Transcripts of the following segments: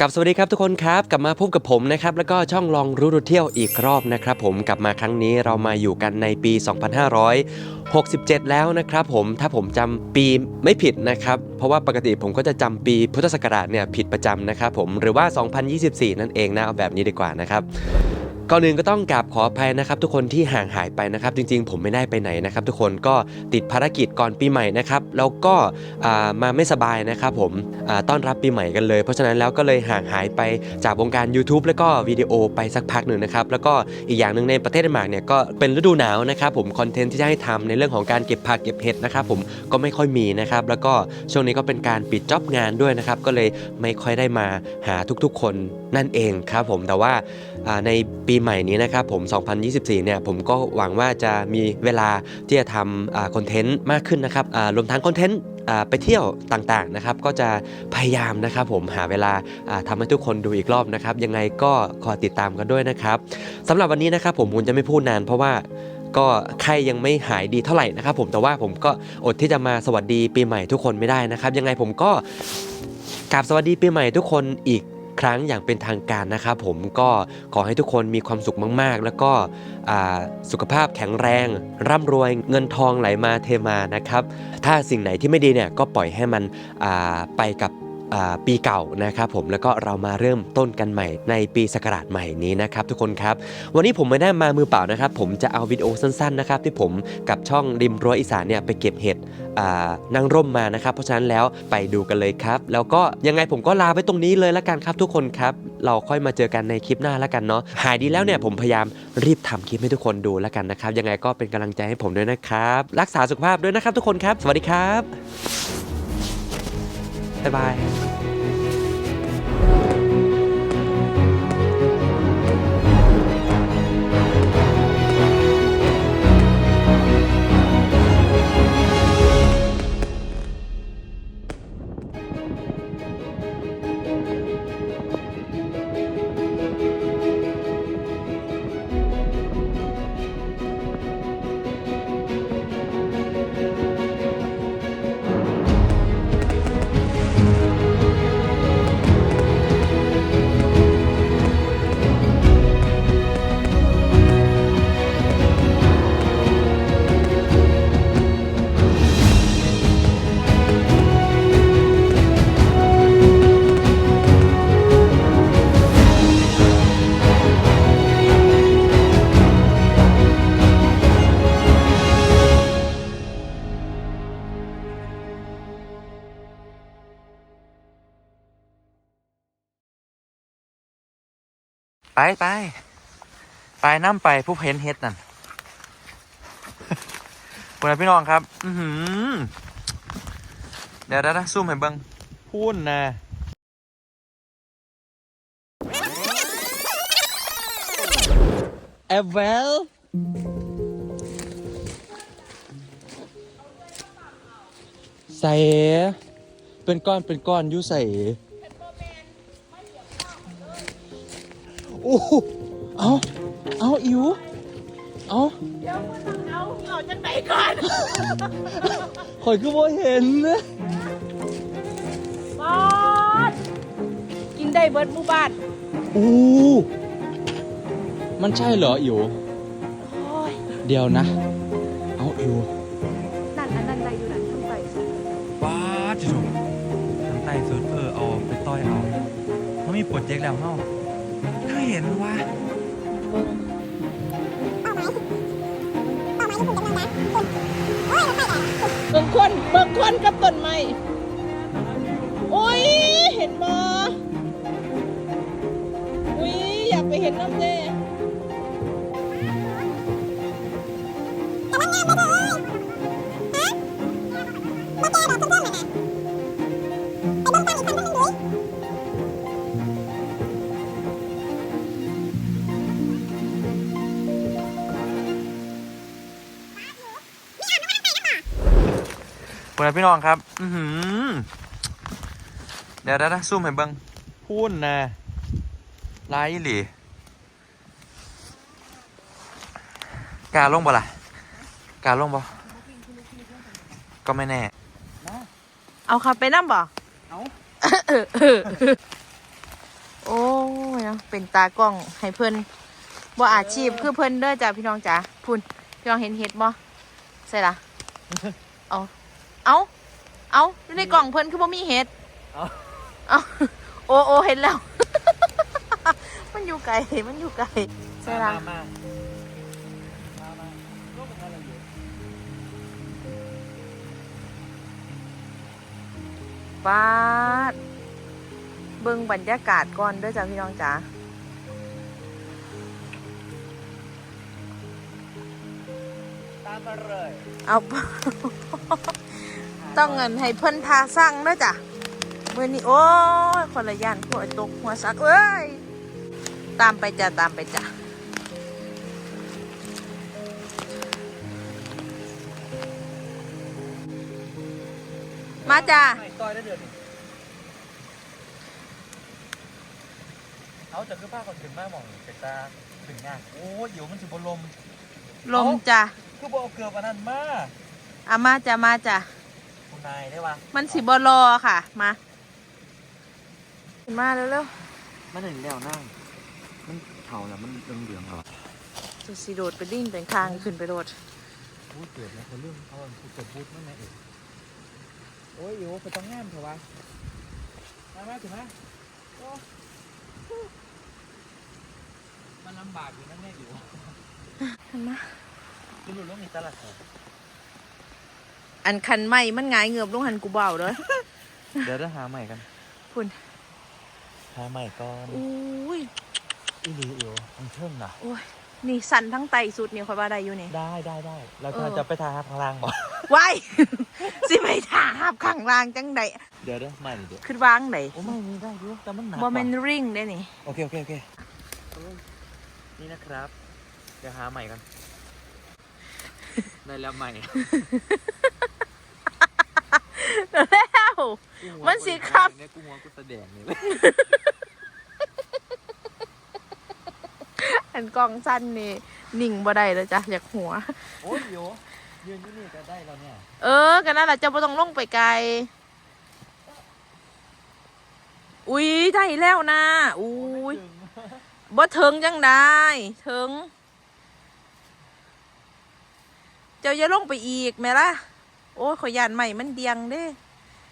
กับสวัสดีครับทุกคนครับ กลับมาพบกับผมนะครับแล้วก็ช่องลองรู้ดูเที่ยวอีกรอบนะครับผมกลับมาครั้งนี้เรามาอยู่กันในปี 2567 แล้วนะครับผมถ้าผมจำปีไม่ผิดนะครับเพราะว่าปกติผมก็จะจำปีพุทธศักราชเนี่ยผิดประจำนะครับผมหรือว่า 2024 นั่นเองนะเอาแบบนี้ดีกว่านะครับ ก่อนอื่นก็ต้องกราบขออภัยนะครับทุกคนที่ห่างหายไปนะครับ จริงๆ ผมไม่ได้ไปไหนนะครับ ทุกคนก็ติดภารกิจก่อนปีใหม่นะครับแล้วก็มาไม่สบายนะครับผมต้อนรับปีใหม่กันเลย เพราะฉะนั้นแล้วก็เลยห่างหายไปจากวงการ YouTube แล้วก็วิดีโอไปสักพักหนึ่งนะครับแล้วก็อีกอย่างหนึ่งในประเทศเดนมาร์กเนี่ยก็เป็นฤดูหนาวนะครับผมคอนเทนต์ที่จะให้ทำในเรื่องของการเก็บผักเก็บเห็ดนะครับผมก็ไม่ค่อยมีนะครับแล้วก็ช่วงนี้ก็เป็นการปิดจ็อบงานด้วยนะครับก็เลยไม่ค่อยได้มาหาทุกๆคนนั่นเองครับผมแต่ว่า ในปีใหม่นี้นะครับผม 2024 เนี่ยผมก็หวังว่าจะมีเวลาที่จะทำคอนเทนต์มากขึ้นนะครับรวมทั้งคอนเทนต์ไปเที่ยวต่างๆนะครับก็จะพยายามนะครับผมหาเวลาอ่าทำให้ทุกคนดูอีกรอบนะครับยังไงก็ขอติดตามกันด้วยนะครับสำหรับวันนี้นะครับผมผมจะไม่พูดนานเพราะว่าก็ไข้ยังไม่หายดีเท่าไหร่นะครับผมแต่ว่าผมก็อดที่จะมาสวัสดีปีใหม่ทุกคนไม่ได้นะครับ ยังไงผมก็กราบสวัสดีปีใหม่ทุกคนอีก ครั้งอย่างเป็นทางการนะครับผมก็ขอให้ทุกคนมีความสุขมากๆ แล้วก็สุขภาพแข็งแรง ร่ำรวยเงินทองไหลมาเทมานะครับ ถ้าสิ่งไหนที่ไม่ดีเนี่ยก็ปล่อยให้มันไปกับ ปีเก่านะครับผมแล้วก็เรามาเริ่มต้นกันใหม่ในปีศักราชใหม่นี้นะครับทุกคนครับ วันนี้ผมไม่ได้มามือเปล่านะครับ ผมจะเอาวิดีโอสั้นๆนะครับที่ผมกับช่องริมรั้วอีสานเนี่ยไปเก็บเห็ดนั่งร่มมานะครับ เพราะฉะนั้นแล้วไปดูกันเลยครับ แล้วก็ยังไงผมก็ลาไว้ตรงนี้เลยละกันครับทุกคนครับ เราค่อยมาเจอกันในคลิปหน้าละกันเนาะหายดีแล้วเนี่ยผมพยายามรีบทำคลิปให้ทุกคนดูละกันนะครับ ยังไงก็เป็นกำลังใจให้ผมด้วยนะครับ รักษาสุขภาพด้วยนะครับ ทุกคนครับ สวัสดีครับ บ๊ายบาย ไปไปไปน้ำไปผู้เพ้นเฮ็ดนั่นคุณพี่น้องครับ อือหือเดี๋ยวนะซูมให้เบิงพูนนะแอเวลใส่เป็นก้อนเป็นก้อนอยู่ใส่ โอ้โหเอาเอาอิวเอาเดี๋ยวมึงต้องเอาเหงาจังไหนก่อนข่อยคือบ่เห็นนะบอสกินได้เบิร์ดหมู่บ้านอู้มันใช่เหรออิวโอ้ยเดียวนะ เอาอิวนั่นอันนั้นอะไรอยู่นั่นข้างใต้ป้าจิ๋วทางใต้สุดเออเอาไปต้อยเอามันมีโปรเจกต์แล้วเฮาถ้าเห็นว่าเบิ่งคนเบิ่งคนกับต้นไม้โอ้ย เห็นบ่อุ้ยอยากไปเห็นน้ำเด้ คุณพี่น้องครับ อือหือเดี๋ยวนะซูมให้เบิ้งพูนนะลายอีหลีกล้าลงบ่ล่ะกล้าลงบ่ก็ไม่แน่ เอาขับไปน้ำบ่เอายเนาะเป็นตากล้องให้เพิ่นบ่อาชีพคือเพิ่นเด้อจ้ะพี่น้องจ๋าพุ่นพี่น้องเห็นเห็ดบ่ใส่ล่ะเอา เอาเอาอยู่ในกล่องเพิ่นคือบ่มีเห็ดเอาเอาโอ้โอ้เห็นแล้ว มันอยู่ไกลมันอยู่ไกลใช่ล่ะมามามามาลูกมันอะไรอยู่ปาดเบิ่งบรรยากาศก่อนเด้อจ้ะพี่น้องจ๋าตามมาเลยเอา ต้องเงินให้เพิ่นพาสั่งเด้อจ้ะมื้อนี้โอ้ยคนละย่านพวกไอ้ตกหัวซักเอ้ยตามไปจ้ะตามไปจ้ะมาจ้ะไม่ต่อยได้เดือนหนึ่งเอาจากคือผ้าก่อนถึงแม่หมองเป็ดตาถึงงานโอ้ยเดี๋ยวมันสิบลม ลมจ้ะ คือบอกเอาเกือบอันนั้นมาอามาจ้ะมาจ้ะ คุณนายได้ปะมันสิบรอค่ะ มามาเร็วมันถึงแล้วนั่ง มันเข่าแล้วมันเหลืองๆเหรอๆจะสิโดดไปดิ้นเป็นคางขึ้นไปโดดพูดเกิดแล้วเขาเรื่องเขาคือเกิดบูธนั่นไงเองโอ้ยอยู่ไปต้องงามเถอะวะมามาถึงไหมโอ้มันลำบากอยู่นั่นแน่อยู่เห็นไหมคุณรู้ว่ามีตลาดสดอั นคันไม่มันหงายเงือบลงหันกูเบาเลยเดี๋ยวจะหาใหม่กันคุณหาใหม่ก่อนอุ้ยอีหลีอิ๋วมันเชิงนะโอ้ยนี่สั่นทั้งไตสุดนี่คอยว่าได้อยู่นี่ ได้ได้ได้เราเอจะอจะไปทาข้างล่างบ่ว้ายสิไปถาหับข้างล่างจังใดเดี๋ยวเดี๋ยวใหม่เดี๋ยวขึ้นวางไหนโอ้ไม่มีได้ด้วยแต่มันหนักบอแมนว่ะริงได้นี่โอเคโอเคโอเคนี่นะครับเดี๋ยวหาใหม่กันได้แล้วใหม่ แล้ว มันสิครับ เนี่ยกูหัวกูแสดงเลยอันกล้องสั้นนี่นิ่งบ่ได้เลยจ้ะอยากหัว โอ้ยโยยืนที่นี่ก็ได้แล้วเนี่ยเออกันนั่นแหละจะบ่ต้องลงไปไกล อุ้ยได้แล้วนะอุ้ยถึงบ่ถึงจังได้ถึง เจ้าอย่าลงไปอีกแม่ล่ะ โอ้ยขอยยานใหม่มันเดียงเด้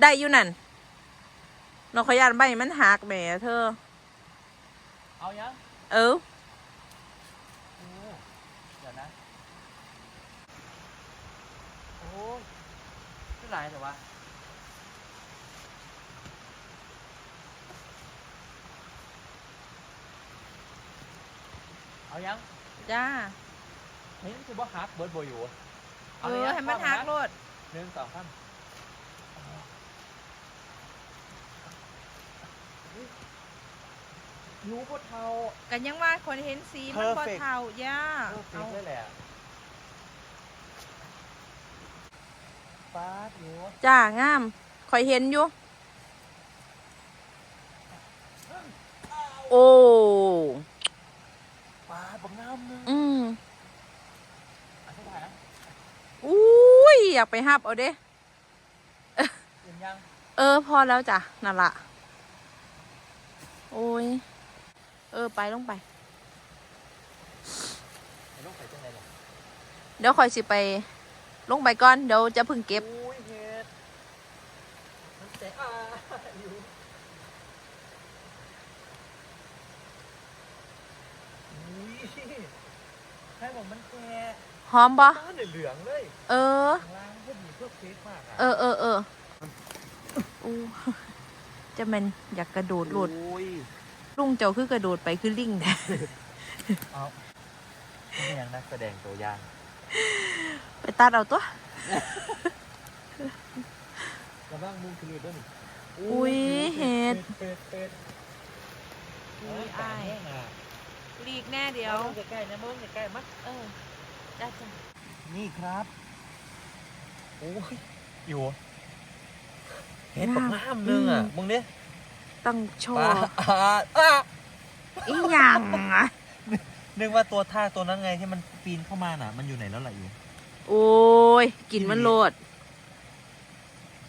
ได้อยู่นั่นน้องขอยยานใหม่มันหักแหม่เธอ เอายังเออโอ้เดี๋ยวนะ โอ้ยไม่ไรแต่ว่าเอายังจ้าเฮ้ยมันคือว่าฮักเบิร์ดโบอยู่เออให้มันหักโลดหนึ่งสองสาม รู้พวกเทา กันยังว่าคนเห็นสีมันบ่ Perfect เท่าย่าเออฟิเอากเลยแหละฟาดอยู่จ้างามคอยเห็นอยู่ โอ้ฟาดบังน้ำนึงอืมอธิบายนะอุ้ยอยากไปหับเอาเด้ เห็นยัง เออ พอแล้วจ้ะนั่นละโอ้ยเออไปลงไปไอ้ลูกใส่จังไรล่ะเดี๋ยวคอยสิไป ลงไปก่อนเดี๋ยวจะเพึ่งเก็บ อุ้ยเห็ดมันเตะอ่าอยู่อุ้ยให้ผมมันแค่หอมบ่ต้นเหลืองๆเลยเออ ข้างล่างพวกมีพวกเค้กมากอะเออเออเอออู้จะแมันอยากกระโดดโลดโอ้ย ลุงเจ้าคือกระโดดไปคือลิงแท้เอานี่ยังนักแสดงตัวอย่างไปตัดเอาตัวระบ้างมุ้งคือด้วยนี่อุ๊ยเห็ดเป็ดเป็ดอุ๊ยอายเนะลีกแน่เดีเดี๋ยยววใกล้ๆนะมึงใกล้ๆมั้ยเออจ้าจ้ะนี่ครับโอ้ยอยู่เห็ดปักน้ำนึงอะมึงเนี่ย ต้องโชปลาว์อ่าอะอีหยังอะนึกว่าตัวท่ากตัวนั้นไงที่มันปีนเข้ามาน่ะ มันอยู่ไหนแล้วล่ะอยู่โอ้ยกินมันโลด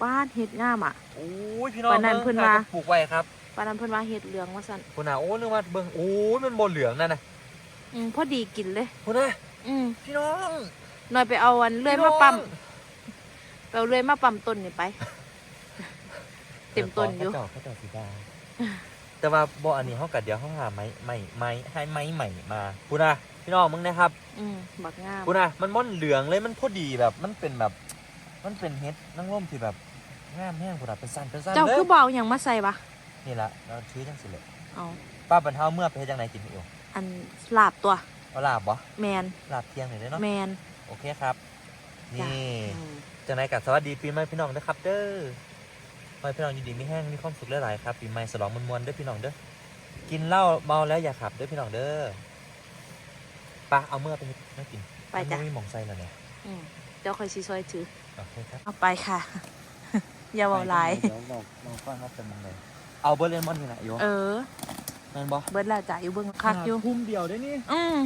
ป้าดเห็ดงามอะโอ้ยพี่น้องวันนั้นเพิ่นบิ่งว่าใครจะปลูกไว้ครับปปานนั้นเพิ่นว่าเห็ดเหลืองว่าซั่นคุณน่ะโอ้นึกว่าเบิ่งโอ้ยมันบ่เหลืองนั่นน่ะอืมพอดีกินเลยคุณน่ะอืมพี่น้องหน่อยไปเอาอันเลื่อยพี่น้มาองปั๊มไปเอาเลื่อยมาปั๊มต้นนี่ไป เต็มต้นอยู่เขาเจ้าเขาเจ้าสิบาแต่ว่าบ่อันนี้เฮากัดเดี๋ยวเฮาหาไม้ไม้ไม้ให้ไม้ใหม่มาคุณน่ะพี่น้องมึงนะครับอืมบักงามคุณน่ะมันม่อนเหลืองเลยมันพอดีแบบ มันเป็นแบบ มันเป็นเฮ็ดนางร่มที่แบบงามแห้งคุณน่ะเป็นสั้นเป็นสั้นเจ้าเลยคือบ่เอาหยังมาใส่ปะนี่ล่ะเราชื้อจังสิเลยเอาป้าบรรเทาเมื่อไปเฮ็ดจังไดกินอยู่อันลาบตัว เอาลาบบ่แมนลาบเที่ยงหน่อยเด้อเนาะแมนโอเคครับจ้ะนี่อืมจังไดกับสวัสดีปีใหม่พี่น้องนะครับ เด้อ ขอให้พี่น้องอยู่ดีมีแห้งมีความสุขหลายๆครับปีใหม่ฉลองมวนๆเด้อพี่น้องเด้อกินเหล้าเมาแล้วอย่าขับเด้อพี่น้องเด้อไปะเอาเมื่อไปเฮ็ดไม่กินไปจ้ะมันม่มีหมองใส่แล้วเนี่ยอืมเจ้าคอยชี้ซอยถือโอเคครับเอาไปค่ะ อย่าเบาหลายเดี๋ยวบอกบอกฟังว่าเป็นยังไงเอาเบอร์เลมอนนี่แหละโยเออนั่นบ่เบิดแล้วจ้ะอยู่เบิ่งคักอยู่ทุ่มเดียวได้นี่อืม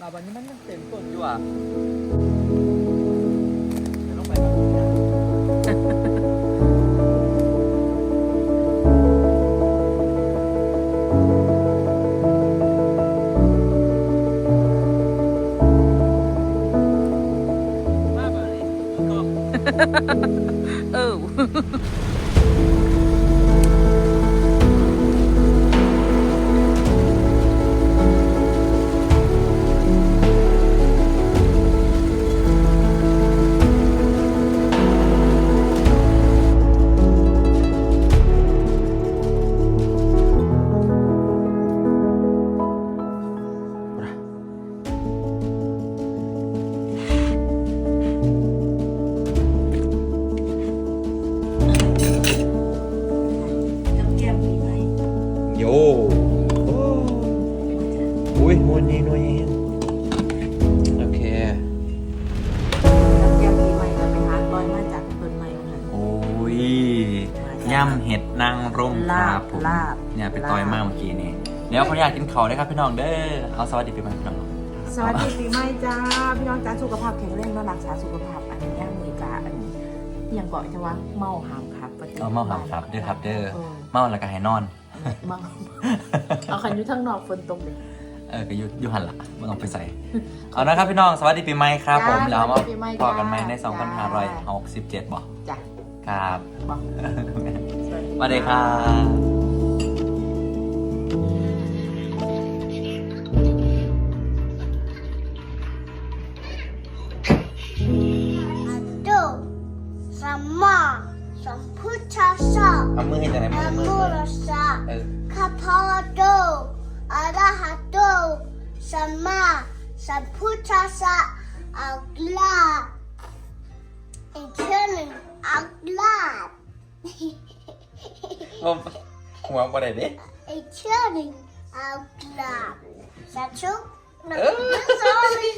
ลาบันนี้มันยังเต็มต้นอยู่อะ เยำเห็ดนางรมคลารับบผมลาบเนี่ยไปต่อยมากเมื่อกี้นี่เดี๋ยวขออนุญาตกินเขาวด้วยครับพี่น้องเด้อเอาสวัสดีปีใหม่พี่น้องสวัสดีปีใหม่จ้าพี่น้องจ้าสุขภาพแข็งแรงแล้วรักษาสุขภาพอันนี้ย่างมือจ้าอันนี้ยังเกาะจะว่าเมาหามครับประจำเอาเมาหามครับเด้อครับเด้อเออเมาแล้วก็ให้นอน เมาเอาคันอยู่ทั้งนอกฝนตกเลย เออก็อยุยุหันละไม่ต้องไปใส่ เอานะครับพี่น้องสวัสดีปีใหม่ครับผมจ้าแล้วมาสวัสดีปีใหม่พอกันใหม่ใน จ้า 2567บอกจ้ะ ครับบอกสวัสดีครับดูสมมาสัมพุทธะสะเอามือให้จังไหนมืนะอมืโมอตัสสะเออข้าพเจ้าอะระหะโตสัมมาสัมพุทธะสะอักลาอีกเชื่อหนึ่ง อักลาผมหัวบ่ได้เด้อีกเชื่อหนึ่งอักลาสาธุนะเออ sorry